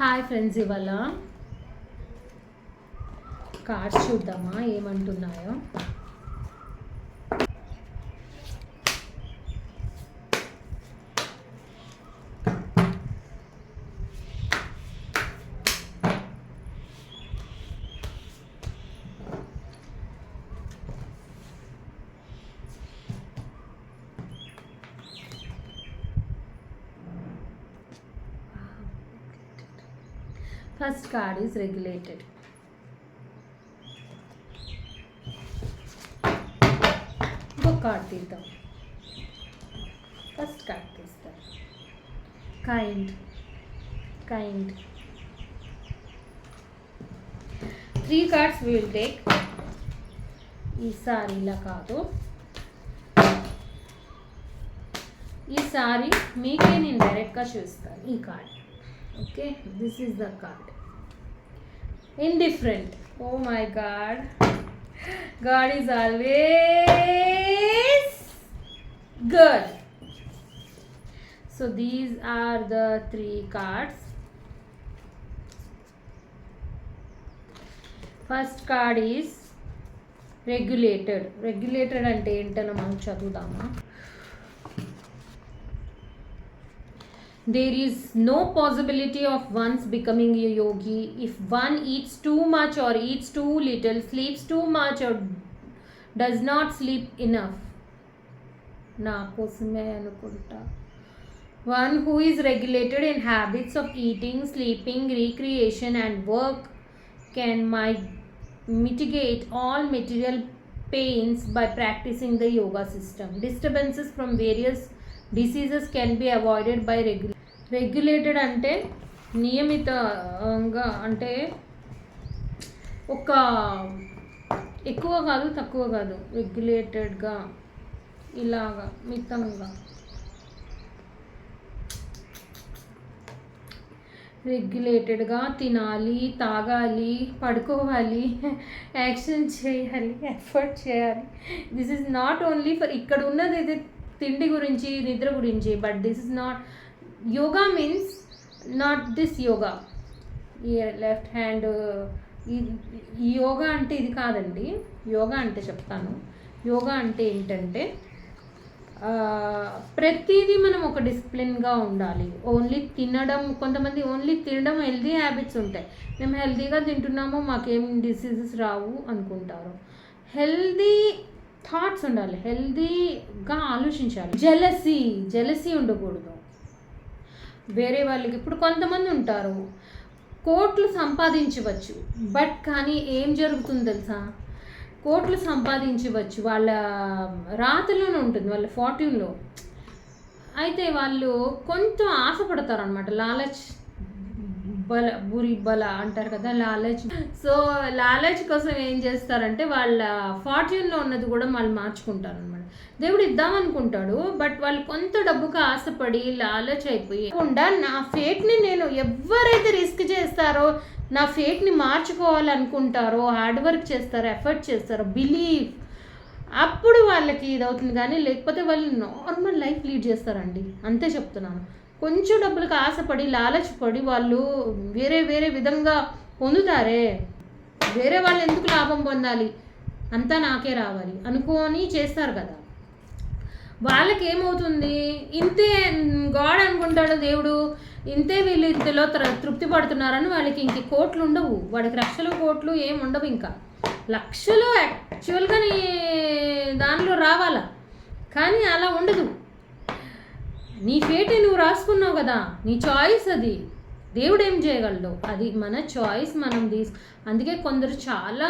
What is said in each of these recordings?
Hi friends ఇవాళ cards చూద్దామా? ఏమంటున్నాయో? First card is regulated. ఇంకొక కార్డ్ తీద్దాం. ఫస్ట్ కార్డ్ తీస్తాం. Kind kind three cards will take ఈసారి ఇలా కాదు. ఈసారి మీకే నేను డైరెక్ట్గా చూస్తాను ఈ card okay this is the card indifferent oh my god god is always good so these are the three cards first card is regulated regulated అంటే ఏంటనో మనం చదువుదామా there is no possibility of one's becoming a yogi. If one eats too much or eats too little sleeps too much or does not sleep enough. Na one who is regulated in habits of eating sleeping recreation and work can mitigate all material pains by practicing the yoga system. Disturbances from various diseases can be avoided by regular regulated అంటే నియమితంగా అంటే ఒక ఎక్కువ కాదు తక్కువ కాదు. రెగ్యులేటెడ్గా ఇలాగా మితంగా. రెగ్యులేటెడ్గా తినాలి తాగాలి పడుకోవాలి యాక్షన్ చేయాలి ఎఫర్ట్ చేయాలి. This is not only for ఇక్కడ ఉన్నది అయితే తిండి గురించి నిద్ర గురించి but this is not yoga means not this yoga ఈ లెఫ్ట్ హ్యాండ్ ఈ యోగా అంటే ఇది కాదండి. యోగా అంటే చెప్తాను. యోగా అంటే ఏంటంటే ప్రతిదీ మనం ఒక డిసిప్లిన్గా ఉండాలి. ఓన్లీ తినడం కొంతమంది ఓన్లీ తినడం హెల్దీ హ్యాబిట్స్ ఉంటాయి. మేము హెల్దీగా తింటున్నాము మాకేం డిసీజెస్ రావు అనుకుంటారు. హెల్దీ థాట్స్ ఉండాలి. హెల్దీగా ఆలోచించాలి. జెలసీ జెలసీ ఉండకూడదు. వేరే వాళ్ళకి ఇప్పుడు కొంతమంది ఉంటారు. కోట్లు సంపాదించవచ్చు. బట్ కానీ ఏం జరుగుతుంది తెలుసా? కోట్లు సంపాదించవచ్చు. వాళ్ళ రాతలోనే ఉంటుంది. వాళ్ళ ఫార్ట్యూన్లో అయితే వాళ్ళు కొంచెం ఆశపడతారు అనమాట లాలచ్ బల బురి బల అంటారు కదా లాలచ్. సో లాలచ్ కోసం ఏం చేస్తారంటే వాళ్ళ ఫార్ట్యూన్లో ఉన్నది కూడా వాళ్ళు మార్చుకుంటారు అనమాట దేవుడు ఇద్దామనుకుంటాడు బట్ వాళ్ళు కొంత డబ్బుకు ఆశపడి లాలచ్ అయిపోయి కాకుండా నా ఫేట్ని నేను ఎవరైతే రిస్క్ చేస్తారో నా ఫేట్ని మార్చుకోవాలనుకుంటారో హార్డ్ వర్క్ చేస్తారో ఎఫర్ట్ చేస్తారో బిలీవ్ అప్పుడు వాళ్ళకి ఇది అవుతుంది కానీ లేకపోతే వాళ్ళు నార్మల్ లైఫ్ లీడ్ చేస్తారండి. అంతే చెప్తున్నాను. కొంచెం డబ్బులకు ఆశపడి లాలచిపడి వాళ్ళు వేరే వేరే విధంగా పొందుతారే. వేరే వాళ్ళు ఎందుకు లాభం పొందాలి? అంతా నాకే రావాలి. అనుకోని చేస్తారు కదా. వాళ్ళకి ఏమవుతుంది ఇంతే గాడ్ అనుకుంటాడు దేవుడు. ఇంతే వీళ్ళు ఇంతలో తృప్తి పడుతున్నారని వాళ్ళకి ఇంక కోట్లు ఉండవు. వాడికి లక్షలు కోట్లు ఏం ఉండవు ఇంకా. లక్షలు యాక్చువల్గా నీ దానిలో రావాలా? కానీ అలా ఉండదు. నీ ఫేటే నువ్వు రాసుకున్నావు కదా. నీ చాయిస్ అది. దేవుడు ఏం చేయగలడు. అది మన చాయిస్ మనం తీసు అందుకే కొందరు చాలా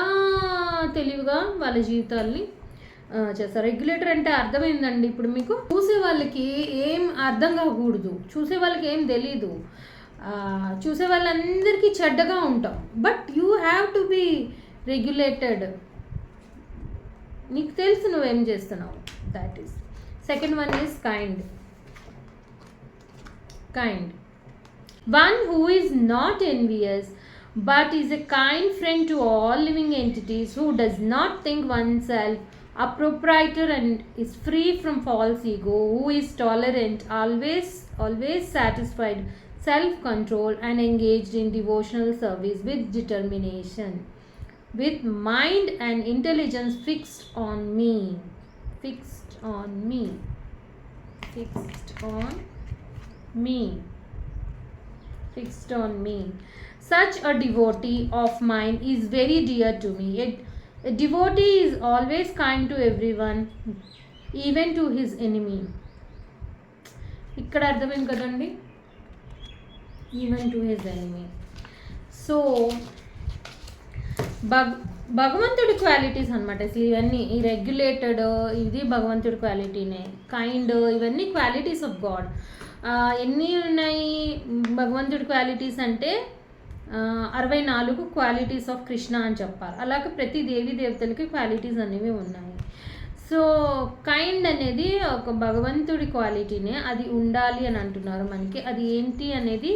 తెలివిగా వాళ్ళ జీవితాల్ని చేస్తారు. రెగ్యులేటర్ అంటే అర్థమైందండి. ఇప్పుడు మీకు చూసే వాళ్ళకి ఏం అర్థం కాకూడదు. చూసే వాళ్ళకి ఏం తెలీదు. చూసే వాళ్ళందరికీ చెడ్డగా ఉంటాం. But you have to be regulated నీకు తెలుసు నువ్వేం చేస్తున్నావు. That is second one is kind kind one who is not envious but is a kind friend to all living entities who does not think one self a proprietor and is free from false ego, who is tolerant, always always satisfied, self control, and engaged in devotional service with determination, with mind and intelligence fixed on me. Fixed on me. Fixed on me. Fixed on me. Such a devotee of mine is very dear to me. A, a devotee is always kind to everyone, even to his enemy. ఇక్కడ అర్థమైంది కదండి? Even to his enemy so Bhag భగవంతుడి qualities అనమాట అసలు ఇవన్నీ ఈ regulated ఇది భగవంతుడి క్వాలిటీనే కైండ్ ఇవన్నీ క్వాలిటీస్ ఆఫ్ గాడ్ ఎన్ని ఉన్నాయి భగవంతుడి క్వాలిటీస్ అంటే అరవై నాలుగు క్వాలిటీస్ ఆఫ్ కృష్ణ అని చెప్పాలి. అలాగే ప్రతి దేవి దేవతలకి క్వాలిటీస్ అనేవి ఉన్నాయి. సో కైండ్ అనేది ఒక భగవంతుడి క్వాలిటీనే అది ఉండాలి అని అంటున్నారు మనకి. అది ఏంటి అనేది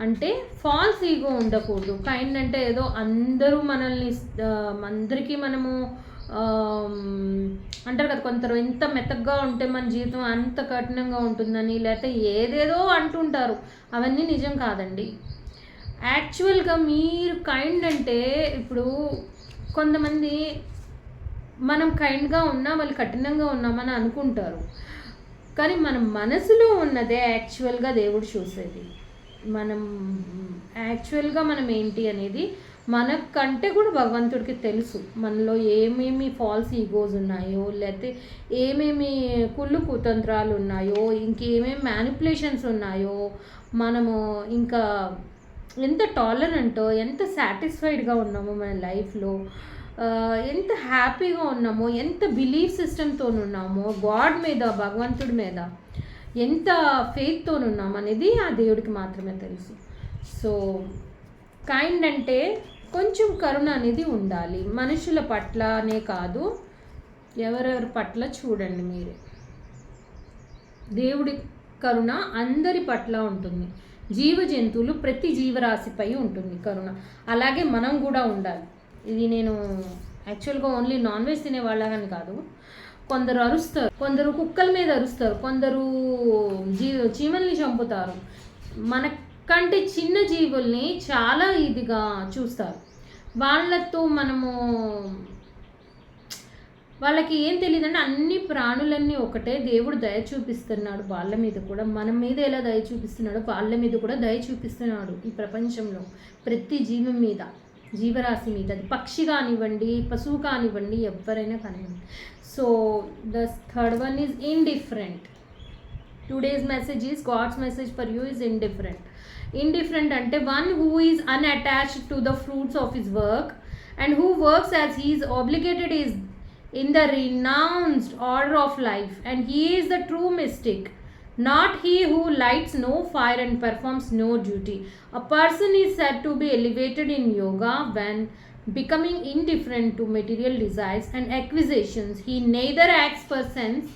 అంటే ఫాల్స్ ఈగో ఉండకూడదు. కైండ్ అంటే ఏదో అందరూ మనల్ని అందరికీ మనము అంటారు కదా కొందరు ఎంత మెత్తగా ఉంటే మన జీవితం అంత కఠినంగా ఉంటుందని లేకపోతే ఏదేదో అంటుంటారు. అవన్నీ నిజం కాదండి. యాక్చువల్గా మీరు కైండ్ అంటే ఇప్పుడు కొంతమంది మనం కైండ్గా ఉన్నా వాళ్ళు కఠినంగా ఉన్నామని అనుకుంటారు. కానీ మన మనసులో ఉన్నదే యాక్చువల్గా దేవుడు చూసేది. మనం యాక్చువల్గా మనం ఏంటి అనేది మనకంటే కూడా భగవంతుడికి తెలుసు. మనలో ఏమేమి ఫాల్స్ ఈగోస్ ఉన్నాయో లేకపోతే ఏమేమి కుళ్ళు కుతంత్రాలు ఉన్నాయో ఇంకేమేమి మ్యానిపులేషన్స్ ఉన్నాయో మనము ఇంకా ఎంత టాలరెంటో ఎంత సాటిస్ఫైడ్గా ఉన్నామో మన లైఫ్లో ఎంత హ్యాపీగా ఉన్నామో ఎంత బిలీఫ్ సిస్టమ్తో ఉన్నామో గాడ్ మీద భగవంతుడి మీద ఎంత ఫెయిత్తో ఉన్నాం అనేది ఆ దేవుడికి మాత్రమే తెలుసు. సో కైండ్ అంటే కొంచెం కరుణ అనేది ఉండాలి. మనుషుల పట్లనే కాదు ఎవరెవరి పట్ల చూడండి మీరే. దేవుడి కరుణ అందరి పట్ల ఉంటుంది. జీవ జంతువులు ప్రతి జీవరాశిపై ఉంటుంది కరుణ. అలాగే మనం కూడా ఉండాలి. ఇది నేను యాక్చువల్గా ఓన్లీ నాన్ వెజ్ తినే వాళ్ళని కాదు. కొందరు అరుస్తారు కొందరు కుక్కల మీద అరుస్తారు కొందరు జీ చీమల్ని చంపుతారు. కంటే చిన్న జీవుల్ని చాలా ఇదిగా చూస్తారు. వాళ్ళతో మనము వాళ్ళకి ఏం తెలియదంటే అన్ని ప్రాణులన్నీ ఒకటే. దేవుడు దయ చూపిస్తున్నాడు వాళ్ళ మీద కూడా. మన మీద ఎలా దయ చూపిస్తున్నాడో వాళ్ళ మీద కూడా దయ చూపిస్తున్నాడు ఈ ప్రపంచంలో. ప్రతి జీవం మీద జీవరాశి మీద. అది పక్షి కానివ్వండి పశువు కానివ్వండి ఎవరైనా కానివ్వండి. So the third one is indifferent today's message is God's message for you is indifferent indifferent ante one who is unattached to the fruits of his work and who works as he is obligated is in the renounced order of life and he is the true mystic not he who lights no fire and performs no duty. A person is said to be elevated in yoga when becoming indifferent to material desires and acquisitions he neither acts for sense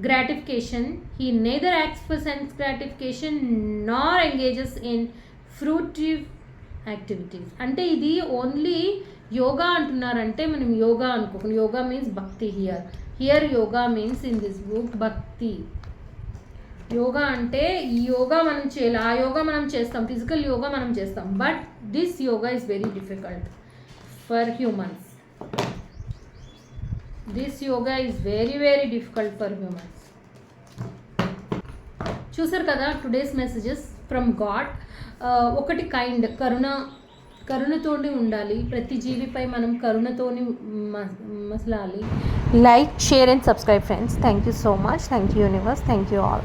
gratification, he neither acts for sense gratification nor engages in fruitive activities అంటే ఇది only yoga అంటున్నారంటే మనం యోగా అనుకోకుండా. Yoga means bhakti here here yoga means in this book bhakti yoga అంటే ఈ యోగా మనం చేయాలి. ఆ యోగా మనం చేస్తాం. ఫిజికల్ యోగా మనం చేస్తాం. But this yoga is very difficult for humans this yoga is very very difficult for humans చూసారు కదా టుడేస్ మెసేజెస్ ఫ్రమ్ గాడ్ ఒకటి కైండ్ కరుణ కరుణతోని ఉండాలి. ప్రతి జీవిపై మనం కరుణతోని మ- మసలాలి. Like share and subscribe friends thank you so much thank you universe thank you all